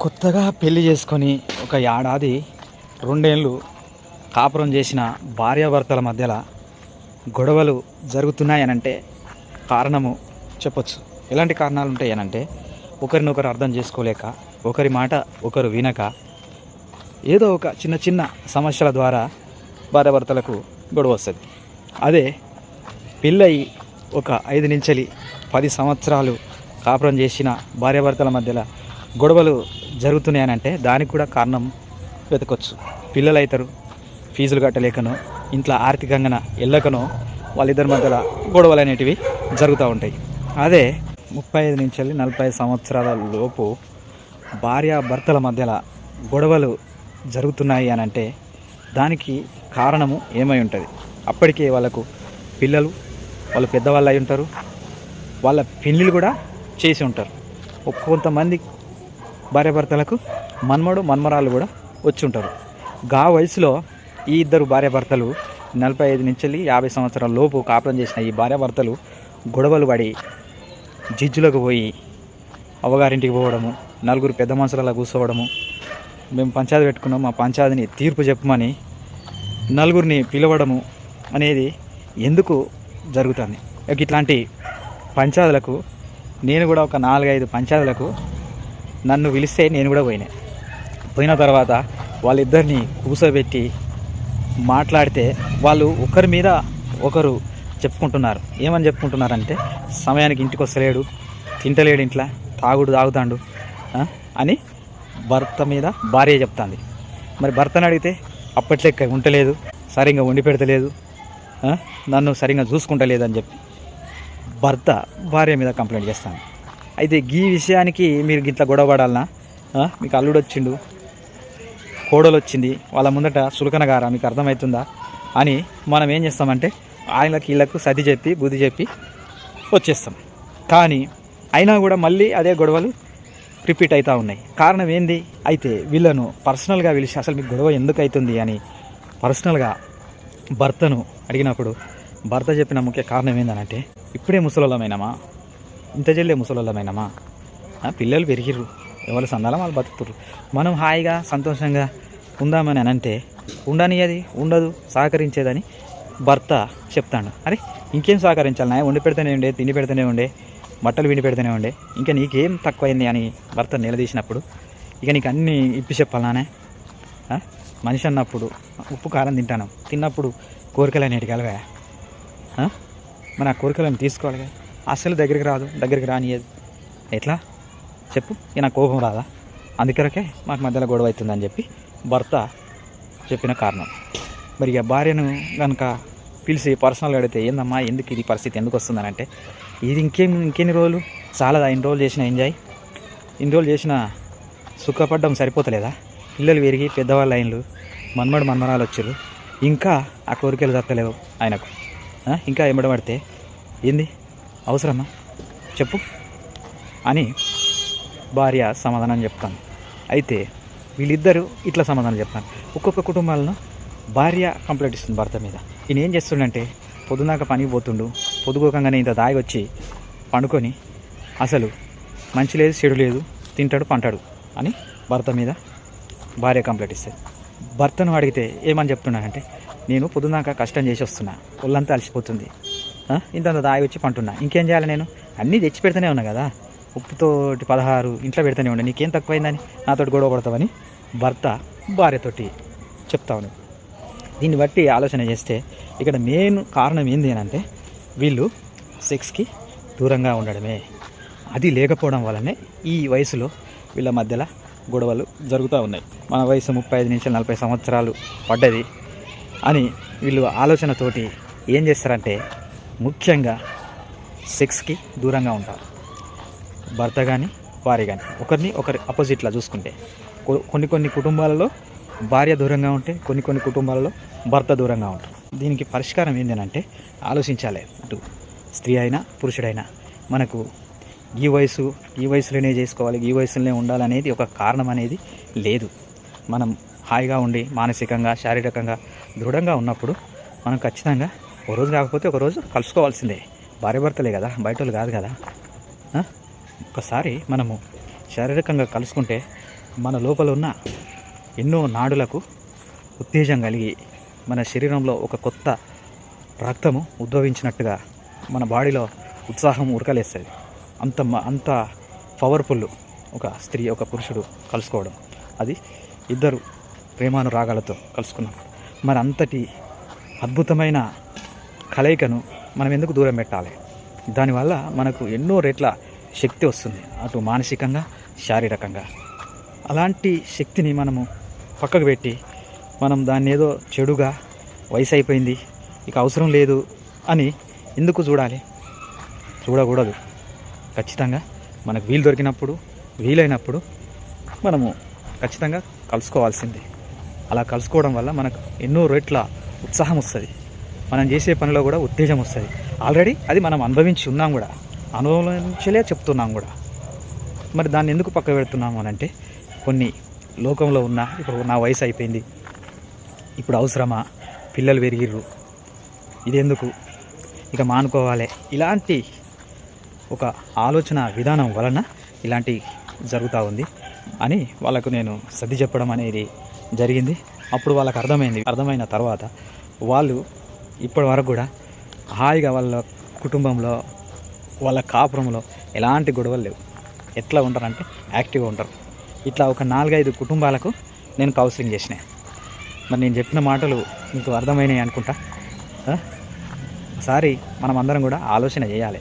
కొత్తగా పెళ్ళి చేసుకొని ఒక ఏడాది రెండేళ్ళు కాపురం చేసిన భార్యాభర్తల మధ్యలో గొడవలు జరుగుతున్నాయనంటే కారణము చెప్పొచ్చు. ఎలాంటి కారణాలు ఉంటాయనంటే ఒకరినొకరు అర్థం చేసుకోలేక ఒకరి మాట ఒకరు వినక ఏదో ఒక చిన్న చిన్న సమస్యల ద్వారా భార్యాభర్తలకు గొడవ వస్తుంది. అదే పెళ్ళయి ఒక ఐదు నుంచి పది సంవత్సరాలు కాపురం చేసిన భార్యాభర్తల మధ్యలో గొడవలు జరుగుతున్నాయనంటే దానికి కూడా కారణం వెతకొచ్చు. పిల్లలు అవుతారు ఫీజులు కట్టలేకనో ఇంట్లో ఆర్థికంగా వెళ్ళకనో వాళ్ళిద్దరి మధ్యలో గొడవలు అనేటివి జరుగుతూ ఉంటాయి. అదే ముప్పై ఐదు నుంచి వెళ్ళి నలభై సంవత్సరాల లోపు భార్యాభర్తల మధ్యలో గొడవలు జరుగుతున్నాయి అని అంటే దానికి కారణము ఏమై ఉంటుంది? అప్పటికే వాళ్ళకు పిల్లలు వాళ్ళు పెద్దవాళ్ళు అయి ఉంటారు వాళ్ళ పెళ్ళిళ్ళు కూడా చేసి ఉంటారు. కొంతమంది భార్యాభర్తలకు మన్మడు మన్మరాలు కూడా వచ్చి ఉంటారు గా వయసులో ఈ ఇద్దరు భార్యాభర్తలు నలభై ఐదు నుంచి వెళ్ళి యాభై సంవత్సరాల లోపు కాపురం చేసిన ఈ భార్యాభర్తలు గొడవలు పడి జిజ్జులకు పోయి అవ్వగారింటికి పోవడము నలుగురు పెద్ద మనుషులలో కూర్చోవడము మేము పంచాయతీ పెట్టుకున్నాం మా పంచాయతీని తీర్పు చెప్పమని నలుగురిని పిలవడము అనేది ఎందుకు జరుగుతుంది? ఇట్లాంటి పంచాయతీలకు నేను కూడా ఒక నాలుగైదు పంచాయతీలకు నన్ను పిలిస్తే నేను కూడా పోయినా. పోయిన తర్వాత వాళ్ళిద్దరిని కూర్చోబెట్టి మాట్లాడితే వాళ్ళు ఒకరి మీద ఒకరు చెప్పుకుంటున్నారు. ఏమని చెప్పుకుంటున్నారంటే సమయానికి ఇంటికి వస్తలేడు తింటలేడు ఇంట్లో తాగుడు తాగుతాడు అని భర్త మీద భార్య చెప్తాంది. మరి భర్తను అడిగితే అప్పట్లెక్క ఉండలేదు సరిగ్గా వండి పెడతలేదు నన్ను సరిగ్గా చూసుకుంటలేదు అని చెప్పి భర్త భార్య మీద కంప్లైంట్ చేస్తాను అయితే ఈ విషయానికి మీరు గిట్ల గొడవ పడాలనా? మీకు అల్లుడు వచ్చిండు. కోడలు వచ్చింది. వాళ్ళ ముందట సులకనగారా మీకు అర్థమవుతుందా అని మనం ఏం చేస్తామంటే ఆయనకి వీళ్ళకు సతి చెప్పి బుద్ధి చెప్పి వచ్చేస్తాం. కానీ అయినా కూడా మళ్ళీ అదే గొడవలు రిపీట్ అవుతూ ఉన్నాయి. కారణం ఏంది? అయితే వీళ్ళను పర్సనల్గా పిలిచి అసలు మీకు గొడవ ఎందుకు అవుతుంది అని పర్సనల్గా భర్తను అడిగినప్పుడు భర్త చెప్పిన ముఖ్య కారణం ఏందనంటే ఇప్పుడే ముసలోళ్ళమైనామా? ఇంత చెల్లే ముసలమైనమా పిల్లలు పెరిగిర్రు. ఎవరు సందాలం వాళ్ళు బతుకుతుర్రు. మనం హాయిగా సంతోషంగా ఉందామని అని అంటే ఉండని అది ఉండదు సహకరించేదని భర్త చెప్తాడు. అరే ఇంకేం సహకరించాలి నాయ వండి పెడితేనే ఉండే తిండి పెడితేనే ఉండే బట్టలు విండి పెడితేనే ఉండే ఇంకా నీకేం తక్కువైంది అని భర్త నిలదీసినప్పుడు ఇక నీకు అన్నీ ఇప్పి చెప్పాలనే మనిషి అన్నప్పుడు ఉప్పు కారం తింటాను. తిన్నప్పుడు కోరికలు అనేటి కలవా. మన మరి ఆ కోరికలను తీసుకోవాలి అస్సలు దగ్గరికి రాదు దగ్గరికి రానియదు ఎట్లా? చెప్పు ఇక కోపం రాదా? అందుకరకే మాకు మధ్యలో గొడవ అవుతుందని చెప్పి భర్త చెప్పిన కారణం. మరి ఇక భార్యను కనుక పిలిచి పర్సనల్గా అడిగితే ఏందమ్మా ఎందుకు ఇది పరిస్థితి? ఎందుకు వస్తుందని? అంటే ఇది ఇంకేం ఇంకెన్ని రోజులు? చాలదా ఇన్ని రోజులు చేసిన ఎంజాయ్ ఇన్ని రోజులు చేసిన సుఖపడ్డం సరిపోతలేదా? పిల్లలు పెరిగి పెద్దవాళ్ళు అయినలు మన్మడు మన్మరాలు వచ్చారు. ఇంకా ఆ కోరికలు తప్పలేవు ఆయనకు. ఇంకా ఎంబడబడితే ఏంది? అవసరమా? చెప్పు. అని భార్య సమాధానం చెప్తాను. అయితే వీళ్ళిద్దరూ ఇట్లా సమాధానం చెప్తాను. ఒక్కొక్క కుటుంబాలను భార్య కంప్లైంట్ ఇస్తుంది భర్త మీద. ఈయన ఏం చేస్తుండంటే పొద్దునాక పనికి పోతుండు పొద్దుకోకంగానే ఇంత దాగి వచ్చి పండుకొని అసలు మంచి లేదు చెడు లేదు తింటాడు పంటాడు అని భర్త మీద భార్య కంప్లైంట్ ఇస్తుంది. భర్తను అడిగితే ఏమని చెప్తున్నానంటే నేను పొద్దునాక కష్టం చేసి వస్తున్నా ఒళ్ళంతా అలసిపోతుంది ఇంత దాగి వచ్చి పంటున్నా. ఇంకేం చేయాలి నేను? అన్నీ తెచ్చి పెడుతూనే ఉన్నా కదా. ఉప్పుతోటి పదహారు ఇంట్లో పెడుతూనే ఉండే. నీకేం తక్కువైందని? నాతోటి గొడవ కొడతావని భర్త భార్యతోటి చెప్తా ఉన్నాను దీన్ని బట్టి ఆలోచన చేస్తే ఇక్కడ మెయిన్ కారణం ఏంది అని అంటే వీళ్ళు సెక్స్కి దూరంగా ఉండడమే. అది లేకపోవడం వల్లనే ఈ వయసులో వీళ్ళ మధ్యలో గొడవలు జరుగుతూ ఉన్నాయి. మన వయసు ముప్పై ఐదు నుంచి నలభై సంవత్సరాలు పడ్డది అని వీళ్ళు ఆలోచనతోటి ఏం చేస్తారంటే ముఖ్యంగా సెక్స్కి దూరంగా ఉంటారు. భర్త కానీ భార్య కానీ ఒకరిని ఒకరి అపోజిట్లా చూసుకుంటే. కొన్ని కొన్ని కుటుంబాలలో భార్య దూరంగా ఉంటే కొన్ని కొన్ని కుటుంబాలలో భర్త దూరంగా ఉంటారు. దీనికి పరిష్కారం ఏంటంటే ఆలోచించాలి. ఇటు స్త్రీ అయినా పురుషుడైనా మనకు ఈ వయసు ఈ వయసులోనే చేసుకోవాలి ఈ వయసులోనే ఉండాలనేది ఒక కారణం అనేది లేదు. మనం హాయిగా ఉండి మానసికంగా శారీరకంగా దృఢంగా ఉన్నప్పుడు మనం ఖచ్చితంగా ఒక రోజు కాకపోతే ఒకరోజు కలుసుకోవాల్సిందే. భార్య భర్తలే కదా బయట వాళ్ళు కాదు. కదా ఒకసారి మనము శారీరకంగా కలుసుకుంటే మన లోపల ఉన్న ఎన్నో నాడులకు ఉత్తేజం కలిగి మన శరీరంలో ఒక కొత్త రక్తము ఉద్భవించినట్టుగా మన బాడీలో ఉత్సాహం ఉరకలేస్తుంది. అంత మ- అంత పవర్ఫుల్ ఒక స్త్రీ ఒక పురుషుడు కలుసుకోవడం. అది ఇద్దరు ప్రేమానురాగాలతో కలుసుకున్నప్పుడు మరి అంతటి అద్భుతమైన కలయికను మనం ఎందుకు దూరం పెట్టాలి? దానివల్ల మనకు ఎన్నో రెట్ల శక్తి వస్తుంది. అటు మానసికంగా శారీరకంగా. అలాంటి శక్తిని మనము పక్కకు పెట్టి మనం దాన్ని ఏదో చెడుగా వయసు అయిపోయింది ఇక అవసరం లేదు అని ఎందుకు చూడాలి? చూడకూడదు. ఖచ్చితంగా మనకు వీలు దొరికినప్పుడు వీలైనప్పుడు మనము ఖచ్చితంగా కలుసుకోవాల్సింది. అలా కలుసుకోవడం వల్ల మనకు ఎన్నో రెట్ల ఉత్సాహం వస్తుంది. మనం చేసే పనిలో కూడా ఉత్తేజం వస్తుంది. ఆల్రెడీ అది మనం అనుభవించి ఉన్నాం కూడా. అనుభవించలే చెప్తున్నాం కూడా. మరి దాన్ని ఎందుకు పక్క పెడుతున్నాము అని అంటే కొన్ని లోకంలో ఉన్న ఇప్పుడు నా వయసు అయిపోయింది. ఇప్పుడు అవసరమా? పిల్లలు పెరిగిర్రు. ఇదెందుకు? ఇక మానుకోవాలి. ఇలాంటి ఒక ఆలోచన విధానం వలన ఇలాంటి జరుగుతూ ఉంది అని వాళ్ళకు నేను సర్ది చెప్పడం అనేది జరిగింది. అప్పుడు వాళ్ళకు అర్థమైంది. అర్థమైన తర్వాత వాళ్ళు ఇప్పటి వరకు కూడా హాయిగా వాళ్ళ కుటుంబంలో వాళ్ళ కాపురంలో ఎలాంటి గొడవలు లేవు. ఎట్లా ఉంటారంటే యాక్టివ్గా ఉంటారు. ఇట్లా ఒక నాలుగైదు కుటుంబాలకు నేను కౌన్సిలింగ్ చేసిన. మరి నేను చెప్పిన మాటలు మీకు అర్థమైనాయి అనుకుంటా. ఒకసారి మనం అందరం కూడా ఆలోచన చేయాలి.